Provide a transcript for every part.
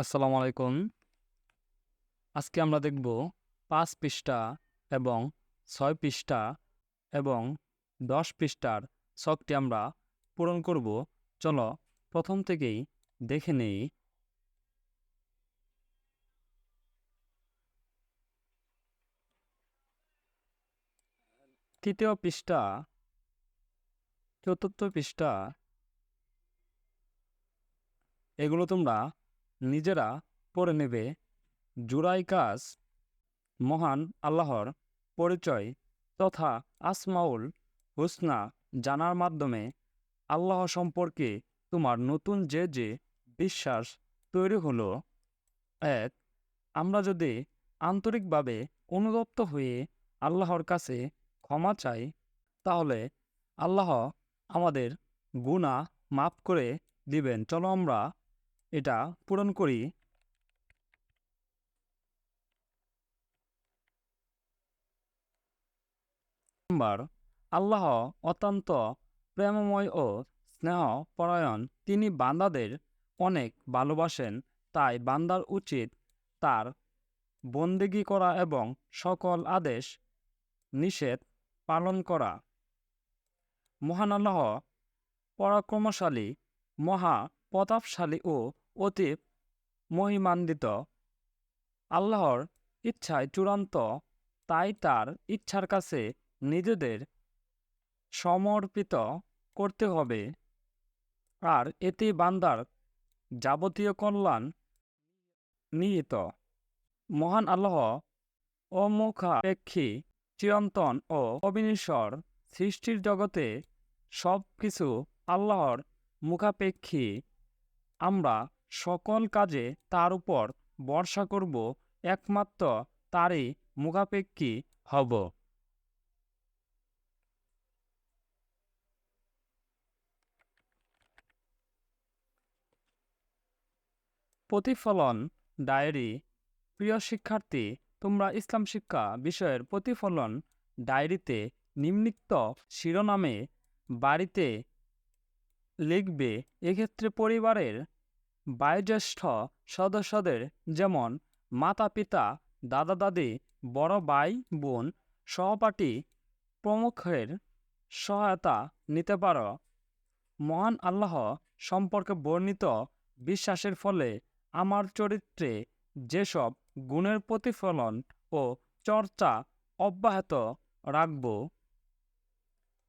আসসালামু আলাইকুম। আজকে আমরা দেখব পাঁচ পৃষ্ঠা এবং ছয় পৃষ্ঠা এবং দশ পৃষ্ঠার ছকটি আমরা পূরণ করব। চলো প্রথম থেকেই দেখে নেই। তৃতীয় পৃষ্ঠা, চতুর্থ পৃষ্ঠা, এগুলো তোমরা নিজেরা পড়ে নেবে। জুরাই কাজ মহান আল্লাহর পরিচয় তথা আসমাউল হুসনা জানার মাধ্যমে আল্লাহ সম্পর্কে তোমার নতুন যে যে বিশ্বাস তৈরি হলো। এক, আমরা যদি আন্তরিকভাবে অনুতপ্ত হয়ে আল্লাহর কাছে ক্ষমা চাই, তাহলে আল্লাহ আমাদের গুণা মাফ করে দিবেন। চলো আমরা এটা পূরণ করি। আল্লাহ অত্যন্ত প্রেমময় ও স্নেহ পরায়ণ তিনি বান্দাদের অনেক ভালোবাসেন, তাই বান্দার উচিত তার বন্দেগী করা এবং সকল আদেশ নিষেধ পালন করা। মহান আল্লাহ পরাক্রমশালী মহা প্রতাপশালী ও অতি মহিমান্বিত। আল্লাহর ইচ্ছায় চূড়ান্ত, তাই তার ইচ্ছার কাছে নিজেদের সমর্পিত করতে হবে। আর এতে বান্দার যাবতীয় কল্যাণ নিহিত। মহান আল্লাহ অমুখাপেক্ষী, চিরন্তন ও অবিনশ্বর সৃষ্টির জগতে সব কিছু আল্লাহর মুখাপেক্ষী। আমরা সকল কাজে তার উপর ভরসা করব, একমাত্র তারই মুখাপেক্ষী হব। প্রতিফলন ডায়েরি, প্রিয় শিক্ষার্থী, তোমরা ইসলাম শিক্ষা বিষয়ের প্রতিফলন ডায়েরিতে নিম্নিক্ত শিরোনামে বাড়িতে লিখবে, এক্ষেত্রে পরিবারের বয়োজ্যেষ্ঠ সদস্যদের যেমন মাতা পিতা দাদা দাদি বড় ভাই, বোন, সহপাঠী প্রমুখের সহায়তা নিতে পারো। মহান আল্লাহ সম্পর্কে বর্ণিত বিশ্বাসের ফলে আমার চরিত্রে যেসব গুণের প্রতিফলন ও চর্চা অব্যাহত রাখব।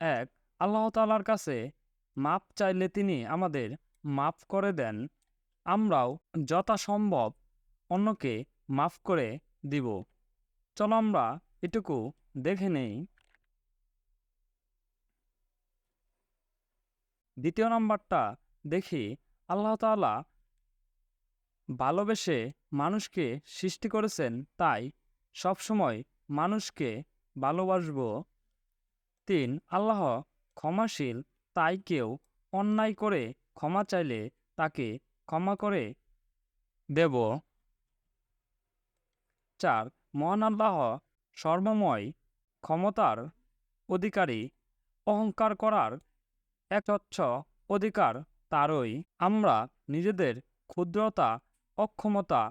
এক, আল্লাহ তালার কাছে মাপ চাইলে তিনি আমাদের মাফ করে দেন। আমরাও যথাসম্ভব অন্যকে মাফ করে দিব। চলো আমরা এটুকু দেখে নেই। দ্বিতীয় নাম্বারটা দেখি। আল্লাহ তাআলা ভালোবেসে মানুষকে সৃষ্টি করেছেন, তাই সবসময় মানুষকে ভালোবাসব। তিন, আল্লাহ ক্ষমাশীল, তাই কেউ অন্যায় করে ক্ষমা চাইলে তাকে ক্ষমা করে দেব। চার, মহান আল্লাহ সর্বময় ক্ষমতার অধিকারী। অহংকার করার একচ্ছ অধিকার তারই। আমরা নিজেদের ক্ষুদ্রতা, অক্ষমতা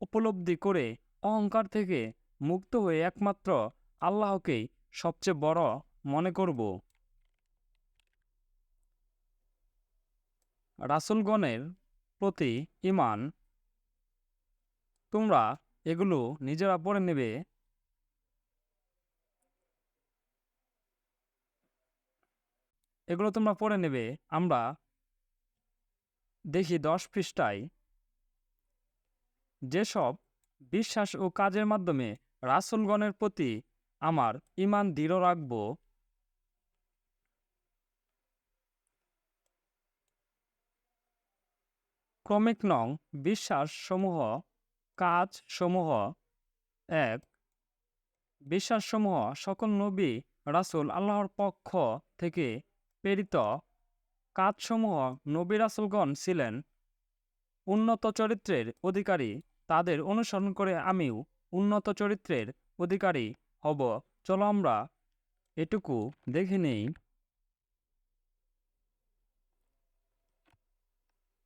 উপলব্ধি করে অহংকার থেকে মুক্ত হয়ে একমাত্র আল্লাহকেই সবচেয়ে বড় মনে করব। রাসুলগণের প্রতি ইমান তোমরা এগুলো নিজেরা পড়ে নেবে। এগুলো তোমরা পড়ে নেবে। আমরা দেখি দশ পৃষ্ঠায়, যেসব বিশ্বাস ও কাজের মাধ্যমে রাসুলগণের প্রতি আমার ইমান দৃঢ় রাখব ক্রমিক নং বিশ্বাসসমূহ, কাজসমূহ। এক, বিশ্বাসসমূহ সকল নবী, রাসুল, আল্লাহর পক্ষ থেকে প্রেরিত। কাজসমূহ নবী, রাসুলগণ ছিলেন। উন্নত চরিত্রের অধিকারী, তাদের অনুসরণ করে আমিও উন্নত চরিত্রের অধিকারী হব। চলো আমরা এটুকু দেখে নেই।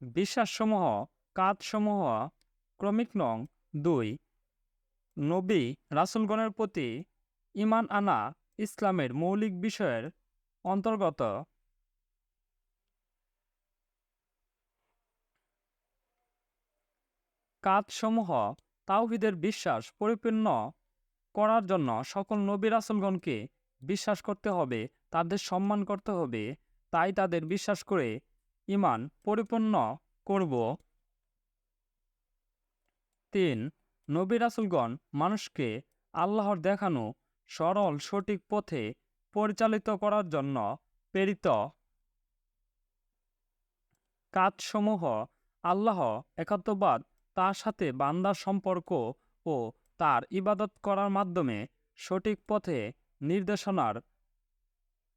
বিশ্বাসসমূহ কাজসমূহ ক্রমিক নং দুই। নবী রাসুলগণের প্রতি ইমান আনা ইসলামের মৌলিক বিষয়ের অন্তর্গত। কাজসমূহ তাওহিদের বিশ্বাস পরিপূর্ণ করার জন্য সকল নবী রাসুলগণকে বিশ্বাস করতে হবে, তাদের সম্মান করতে হবে, তাই তাদের বিশ্বাস করে ইমান পরিপূর্ণ করব। তিন, নবী রাসুলগণ মানুষকে আল্লাহর দেখানো সরল সঠিক পথে পরিচালিত করার জন্য প্রেরিত। কাজসমূহ আল্লাহ একাত্মবাদ, তার সাথে বান্দার সম্পর্ক ও তার ইবাদত করার মাধ্যমে সঠিক পথে নির্দেশনার,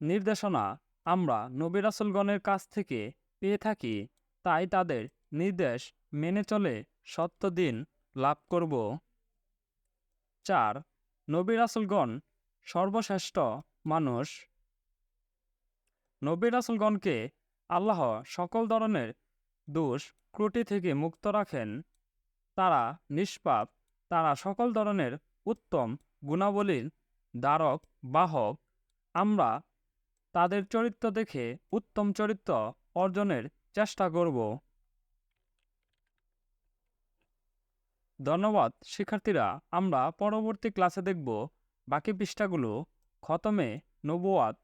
নির্দেশনা আমরা নবী রাসুলগণের কাছ থেকে পেয়ে থাকি, তাই তাদের নির্দেশ মেনে চলে সত্য দিন লাভ করব। চার নবী রাসুলগণ সর্বশ্রেষ্ঠ মানুষ। নবী রাসুলগণকে আল্লাহ সকল ধরনের দোষ, ক্রুটি থেকে মুক্ত রাখেন। তারা নিষ্পাপ, তারা সকল ধরনের উত্তম গুণাবলীর দ্বারক বাহক। আমরা তাদের চরিত্র দেখে উত্তম চরিত্র অর্জনের চেষ্টা করব। ধন্যবাদ শিক্ষার্থীরা। আমরা পরবর্তী ক্লাসে দেখব। বাকি পৃষ্ঠাগুলো খতমে নবুয়াত